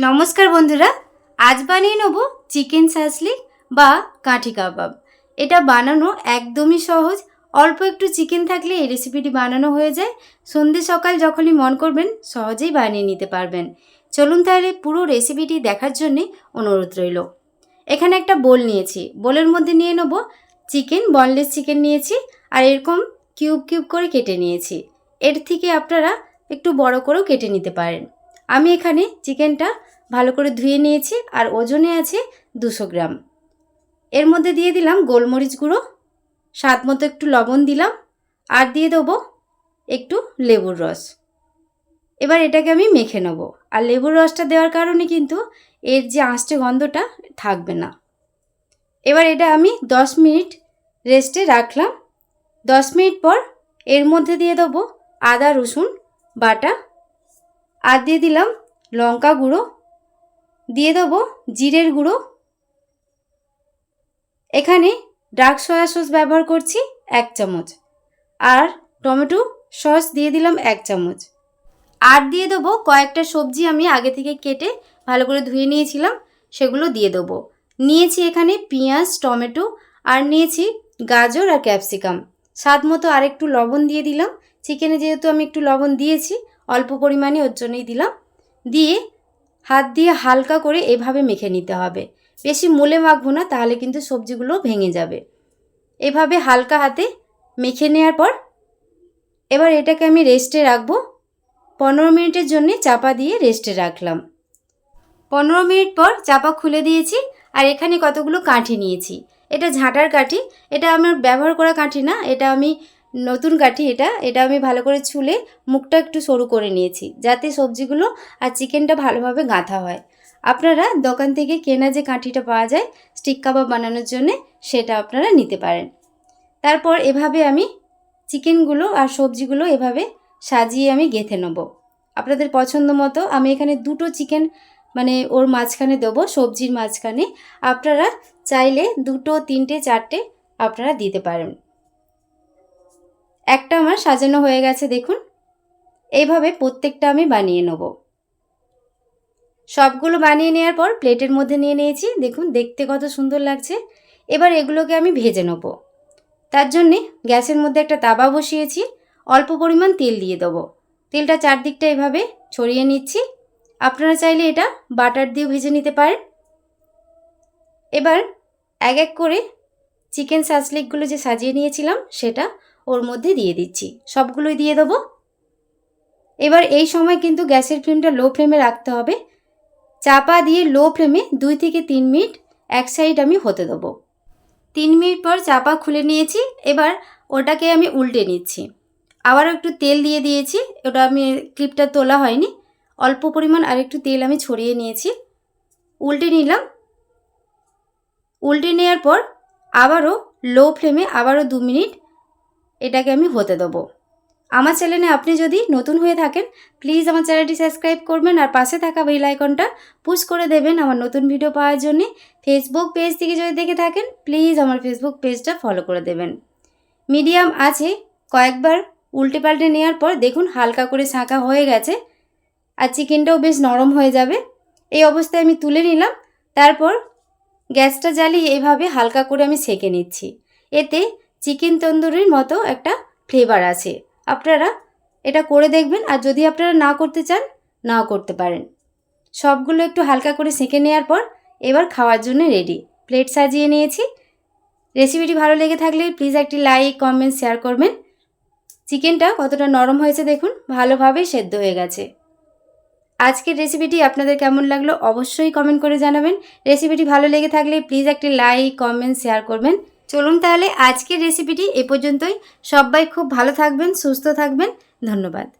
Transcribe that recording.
নমস্কার বন্ধুরা, আজ বানিয়ে নেব চিকেন সাসলিক বা কাঠি কাবাব। এটা বানানো একদমই সহজ, অল্প একটু চিকেন থাকলে এই রেসিপিটি বানানো হয়ে যায়। সন্ধে সকাল যখনই মন করবেন, সহজেই বানিয়ে নিতে পারবেন। চলুন তাহলে পুরো রেসিপিটি দেখার জন্যে অনুরোধ রইল। এখানে একটা বোল নিয়েছি। বোলের মধ্যে নিয়ে নেব চিকেন বনলেস চিকেন নিয়েছি আর এরকম কিউব কিউব করে কেটে নিয়েছি। এর থেকে আপনারা একটু বড় করেও কেটে নিতে পারেন। আমি এখানে চিকেনটা ভালো করে ধুয়ে নিয়েছি আর ওজনে আছে দুশো গ্রাম। এর মধ্যে দিয়ে দিলাম গোলমরিচ গুঁড়ো, স্বাদ মতো একটু লবণ দিলাম আর দিয়ে দেবো একটু লেবুর রস। এবার এটাকে আমি মেখে নেব। আর লেবুর রসটা দেওয়ার কারণে কিন্তু এর যে আঁশটে গন্ধটা থাকবে না। এবার এটা আমি দশ মিনিট রেস্টে রাখলাম। দশ মিনিট পর এর মধ্যে দিয়ে দেবো আদা, রসুন, বাটা আর দিয়ে দিলাম লঙ্কা গুঁড়ো। দিয়ে দেবো জিরের গুঁড়ো। এখানে ডার্ক সয়া সস ব্যবহার করছি এক চামচ। আর টমেটো সস দিয়ে দিলাম এক চামচ। আর দিয়ে দেবো কয়েকটা সবজি আমি আগে থেকে কেটে ভালো করে ধুয়ে নিয়েছিলাম, সেগুলো দিয়ে দেবো। নিয়েছি এখানে পেঁয়াজ, টমেটো আর নিয়েছি গাজর আর ক্যাপসিকাম। স্বাদ মতো আর একটু লবণ দিয়ে দিলাম। চিকেনে যেহেতু আমি একটু লবণ দিয়েছি অল্প পরিমাণে ওর জন্যই দিলাম। দিয়ে হাত দিয়ে হালকা করে এভাবে মেখে নিতে হবে। বেশি মুলে মাখবো না, তাহলে কিন্তু সবজিগুলো ভেঙে যাবে। এভাবে হালকা হাতে মেখে নেওয়ার পর এবার এটাকে আমি রেস্টে রাখব। পনেরো মিনিটের জন্যে চাপা দিয়ে রেস্টে রাখলাম। পনেরো মিনিট পর চাপা খুলে দিয়েছি আর এখানে কতগুলো কাঠি নিয়েছি। এটা ঝাঁটার কাঠি। এটা আমার ব্যবহার করা কাঠি না, এটা আমি নতুন কাঠি এটা এটা আমি ভালো করে ছুলে মুখটা একটু সরু করে নিয়েছি, যাতে সবজিগুলো আর চিকেনটা ভালোভাবে গাঁথা হয়। আপনারা দোকান থেকে কেনা যে কাঠিটা পাওয়া যায়, স্টিক কাবাব বানানোর জন্যে সেটা আপনারা নিতে পারেন। তারপর এভাবে আমি চিকেনগুলো আর সবজিগুলো এভাবে সাজিয়ে আমি গেঁথে নেব। আপনাদের পছন্দ মতো আমি এখানে দুটো চিকেন মানে ওর মাঝখানে দেবো, সবজির মাঝখানে। আপনারা চাইলে দুটো, তিনটে, চারটে আপনারা দিতে পারেন। একটা আমার সাজানো হয়ে গেছে, দেখুন। এইভাবে প্রত্যেকটা আমি বানিয়ে নেব। সবগুলো বানিয়ে নেওয়ার পর প্লেটের মধ্যে নিয়ে নিয়েছি, দেখুন, দেখতে কত সুন্দর লাগছে। এবার এগুলোকে আমি ভেজে নেব। তার জন্যে গ্যাসের মধ্যে একটা তাবা বসিয়েছি, অল্প পরিমাণ তেল দিয়ে দেবো। তেলটা চারদিকটা এভাবে ছড়িয়ে নিচ্ছি। আপনারা চাইলে এটা বাটার দিয়েও ভেজে নিতে পারেন। এবার এক এক করে চিকেন সাসলিকগুলো যে সাজিয়ে নিয়েছিলাম, সেটা ওর মধ্যে দিয়ে দিচ্ছি। সবগুলোই দিয়ে দেবো। এবার এই সময় কিন্তু গ্যাসের ফ্লেমটা লো ফ্লেমে রাখতে হবে। চাপা দিয়ে লো ফ্লেমে দুই থেকে তিন মিনিট এক সাইড আমি হতে দেবো। তিন মিনিট পর চাপা খুলে নিয়েছি। এবার ওটাকে আমি উল্টে নিচ্ছি। আবারও একটু তেল দিয়ে দিয়েছি। ওটা আমি ক্লিপটা তোলা হয়নি। অল্প পরিমাণ আর একটু তেল আমি ছড়িয়ে নিয়েছি। উল্টে নিলাম। উল্টে নেওয়ার পর আবারও লো ফ্লেমে আবারও দু মিনিট এটাকে আমি হতে দেবো। আমার চ্যানেলে আপনি যদি নতুন হয়ে থাকেন প্লিজ আমার চ্যানেলটি সাবস্ক্রাইব করবেন আর পাশে থাকা বেল আইকনটা পুশ করে দেবেন আমার নতুন ভিডিও পাওয়ার জন্যে। ফেসবুক পেজ থেকে যদি দেখে থাকেন প্লিজ আমার ফেসবুক পেজটা ফলো করে দেবেন। মিডিয়াম আছে, কয়েকবার উল্টে পাল্টে নেওয়ার পর দেখুন হালকা করে শাঁকা হয়ে গেছে আর চিকেনটাও বেশ নরম হয়ে যাবে। এই অবস্থায় আমি তুলে নিলাম, তারপর গ্যাসটা জ্বালিয়ে এভাবে হালকা করে আমি সেকে নিচ্ছি। এতে চিকেন তন্দুরির মতো একটা ফ্লেভার আছে। আপনারা এটা করে দেখবেন আর যদি আপনারা না করতে চান, নাও করতে পারেন। সবগুলো একটু হালকা করে সেঁকে নেওয়ার পর এবার খাওয়ার জন্য রেডি প্লেট সাজিয়ে নিয়েছি। রেসিপিটি ভালো লেগে থাকলে প্লিজ একটি লাইক কমেন্ট শেয়ার করবেন। চিকেনটা কতটা নরম হয়েছে দেখুন, ভালোভাবেই সেদ্ধ হয়ে গেছে। আজকের রেসিপিটি আপনাদের কেমন লাগল অবশ্যই কমেন্ট করে জানাবেন। রেসিপিটি ভালো লেগে থাকলে প্লিজ একটি লাইক কমেন্ট শেয়ার করবেন। চলুন তাহলে আজকের রেসিপিটি এ পর্যন্তই। সবাই খুব ভালো থাকবেন সুস্থ থাকবেন। ধন্যবাদ।